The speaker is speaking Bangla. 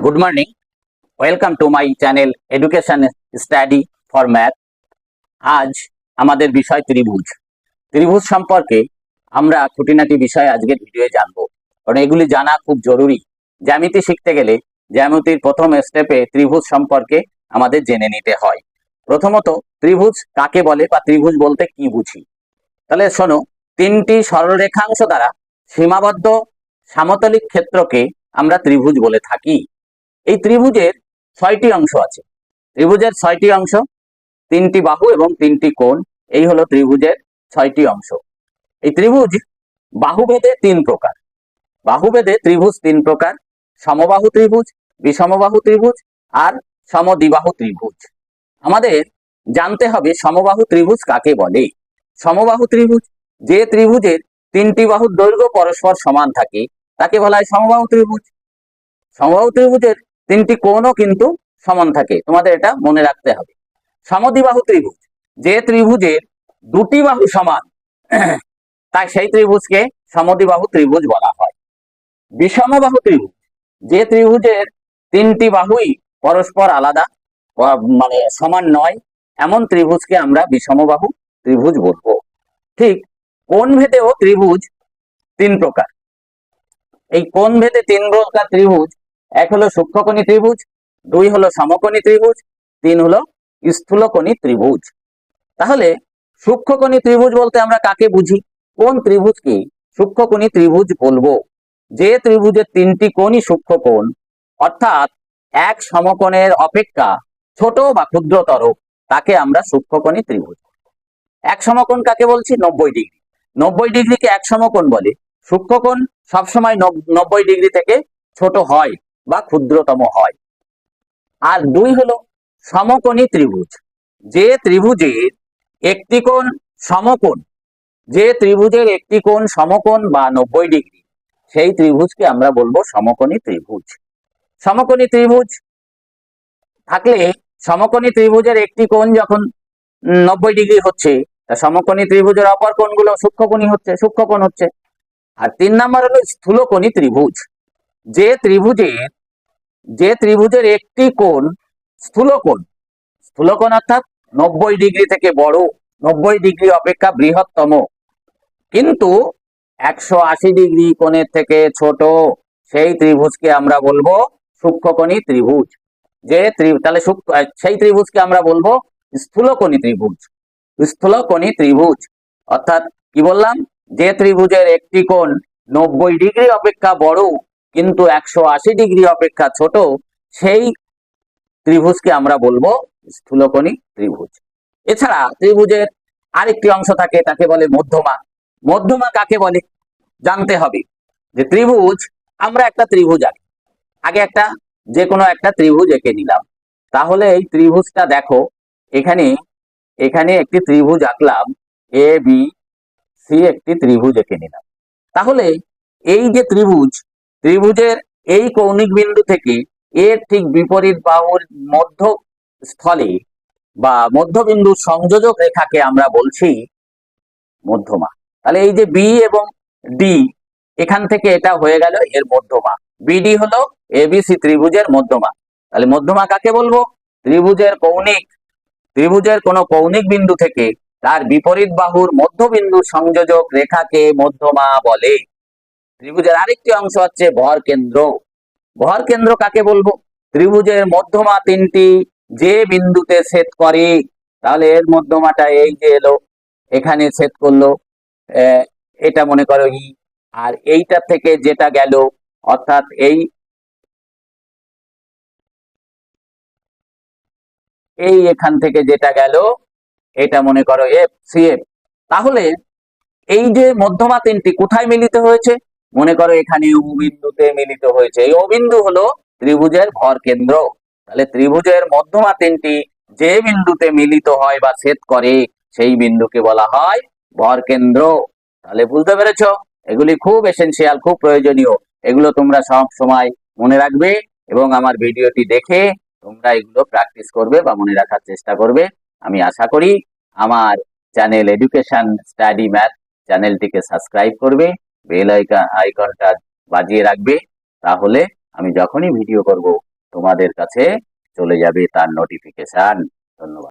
Good morning. Welcome to my channel, Education Study for Math. আজ আমাদের বিষয় ত্রিভুজ। ত্রিভুজ সম্পর্কে আমরা খুঁটিনাটি বিষয় আজকের ভিডিওয়ে জানব। কারণ এগুলি জানা খুব জরুরি। জ্যামিতি শিখতে গেলে জ্যামিতির প্রথম স্টেপে ত্রিভুজ সম্পর্কে আমাদের জেনে নিতে হয়। প্রথমত, ত্রিভুজ কাকে বলে বা ত্রিভুজ বলতে কি বুঝি? তাহলে শোনো, তিনটি সরলরেখাংশ দ্বারা সীমাবদ্ধ, সামতলিক ক্ষেত্রকে আমরা ত্রিভুজ বলে থাকি। এই ত্রিভুজের ছয়টি অংশ আছে। ত্রিভুজের ছয়টি অংশ, তিনটি বাহু এবং তিনটি কোণ, এই হলো ত্রিভুজের ছয়টি অংশ। এই ত্রিভুজ বাহুভেদে তিন প্রকার। বাহুভেদে ত্রিভুজ তিন প্রকার, সমবাহু ত্রিভুজ বিষমবাহু ত্রিভুজ আর সমদ্বিবাহু ত্রিভুজ। আমাদের জানতে হবে সমবাহু ত্রিভুজ কাকে বলে? সমবাহু ত্রিভুজ যে ত্রিভুজের তিনটি বাহুর দৈর্ঘ্য পরস্পর সমান থাকে, তাকে বলা হয় সমবাহু ত্রিভুজ। সমবাহু ত্রিভুজের তিনটি কোণও কিন্তু সমান থাকে। তোমাদের এটা মনে রাখতে হবে। সমদ্বিবাহু ত্রিভুজ। যে ত্রিভুজের দুটি বাহু সমান, তাই সেই ত্রিভুজকে সমদ্বিবাহু ত্রিভুজ বলা হয়। বিষমবাহু ত্রিভুজ। যে ত্রিভুজের তিনটি বাহুই পরস্পর আলাদা মানে সমান নয়, এমন ত্রিভুজকে আমরা বিষমবাহু ত্রিভুজ বলব। ঠিক কোণ ভেদেও ত্রিভুজ তিন প্রকার। এই কোন ভেদে তিন প্রকার ত্রিভুজ এক হলো সূক্ষ্মকোণী ত্রিভুজ, দুই হলো সমকোণী ত্রিভুজ, তিন হলো স্থূলকোণী ত্রিভুজ। তাহলে সূক্ষ্মকোণী ত্রিভুজ বলতে আমরা কাকে বুঝি? কোন ত্রিভুজকে সূক্ষ্মকোণী ত্রিভুজ বলব? যে ত্রিভুজের তিনটি কোণই সূক্ষ্মকোণ, অর্থাৎ এক সমকোণের অপেক্ষা ছোট বা ক্ষুদ্রতর, তাকে আমরা সূক্ষ্মকোণী ত্রিভুজ এক সমকোণ কাকে বলছি? নব্বই ডিগ্রি। নব্বই ডিগ্রিকে এক সমকোণ বলে। সূক্ষ্মকোণ সবসময় নব- নব্বই ডিগ্রি থেকে ছোট হয়। বা ক্ষুদ্রতম হয়। আর দুই হলো সমকোণী ত্রিভুজ। যে ত্রিভুজের একটি কোণ সমকোণ, যে ত্রিভুজের একটি কোণ সমকোণ বা নব্বই ডিগ্রি, সেই ত্রিভুজকে আমরা বলব সমকোণী ত্রিভুজ। সমকোণী ত্রিভুজ থাকলে সমকোণী ত্রিভুজের একটি কোণ যখন নব্বই ডিগ্রি হচ্ছে, তা সমকোণী ত্রিভুজের অপর কোণগুলো সূক্ষ্মকোণী হচ্ছে, সূক্ষ্মকোণ হচ্ছে। আর তিন নাম্বার হলো স্থূলকোণী ত্রিভুজ। যে ত্রিভুজের যে ত্রিভুজের একটি কোণ স্থূলকোণ স্থূলকোণ অর্থাৎ নব্বই ডিগ্রি থেকে বড়, নব্বই ডিগ্রি অপেক্ষা বৃহত্তম। কিন্তু একশো আশি ডিগ্রি কোণের থেকে ছোট সেই ত্রিভুজকে আমরা বলব সূক্ষ্মকোণী ত্রিভুজ। যে তাহলে সেই ত্রিভুজকে আমরা বলব স্থূলকোণী ত্রিভুজ। স্থূলকোণী ত্রিভুজ, অর্থাৎ কি বললাম? যে ত্রিভুজের একটি কোণ নব্বই ডিগ্রি অপেক্ষা বড় কিন্তু একশো আশি ডিগ্রি অপেক্ষা ছোট, সেই ত্রিভুজকে আমরা বলব স্থূলকোণী ত্রিভুজ। এছাড়া ত্রিভুজের আরেকটি অংশ থাকে, তাকে বলে মধ্যমা। মধ্যমা কাকে বলে? জানতে হবে যে ত্রিভুজ, আমরা একটা ত্রিভুজ আঁকি। আগে একটা যে কোনো একটা ত্রিভুজ এঁকে নিলাম। তাহলে এই ত্রিভুজটা দেখো, এখানে এখানে একটি ত্রিভুজ আঁকলাম এ বি সি একটি ত্রিভুজ এঁকে নিলাম। তাহলে এই যে ত্রিভুজ ত্রিভুজের এই কৌণিক বিন্দু থেকে এর ঠিক বিপরীত বাহুর মধ্য স্থলে বা মধ্যবিন্দু সংযোজক রেখাকে আমরা বলছি মধ্যমা। তাহলে এই যে বি এবং ডি এখান থেকে এটা হয়ে গেল এর মধ্যমা। বিডি হলো এবিসি ত্রিভুজের মধ্যমা। তাহলে মধ্যমা কাকে বলব? ত্রিভুজের কৌণিক, ত্রিভুজের কোন কৌণিক বিন্দু থেকে তার বিপরীত বাহুর মধ্যবিন্দু সংযোজক রেখাকে মধ্যমা বলে। ত্রিভুজের আরেকটি অংশ হচ্ছে ভর কেন্দ্র। ভর কেন্দ্র কাকে বলব? ত্রিভুজের মধ্যমা তিনটি যে বিন্দুতে ছেদ করে, তাহলে এর মধ্যমাটা এই যে এলো, এখানে ছেদ করল এটা মনে করো ই, আর এইটা থেকে যেটা গেল, অর্থাৎ এই এই এখান থেকে যেটা গেল, এটা মনে করো এফ, সি এফ। তাহলে এই যে মধ্যমা তিনটি কোথায় মিলিত হয়েছে? মনে করো এখানে ও বিন্দুতে মিলিত হয়েছে। এই অবিন্দু হলো ত্রিভুজের ভর কেন্দ্র। তাহলে ত্রিভুজের মধ্যমা তিনটি যে বিন্দুতে মিলিত হয় বা ছেদ করে, সেই বিন্দুকে বলা হয় ভর কেন্দ্র। তাহলে বুঝতে পেরেছ? এগুলি খুব এসেনশিয়াল খুব প্রয়োজনীয়। এগুলো তোমরা সব সময় মনে রাখবে এবং আমার ভিডিওটি দেখে তোমরা এগুলো প্র্যাকটিস করবে বা মনে রাখার চেষ্টা করবে। আমি আশা করি আমার চ্যানেল এডুকেশন স্টাডি ম্যাথ চ্যানেলটিকে সাবস্ক্রাইব করবে। বেল আইকনটা বাজিয়ে রাখবে, তাহলে আমি যখনই ভিডিও করব, তোমাদের কাছে চলে যাবে তার নোটিফিকেশন ধন্যবাদ।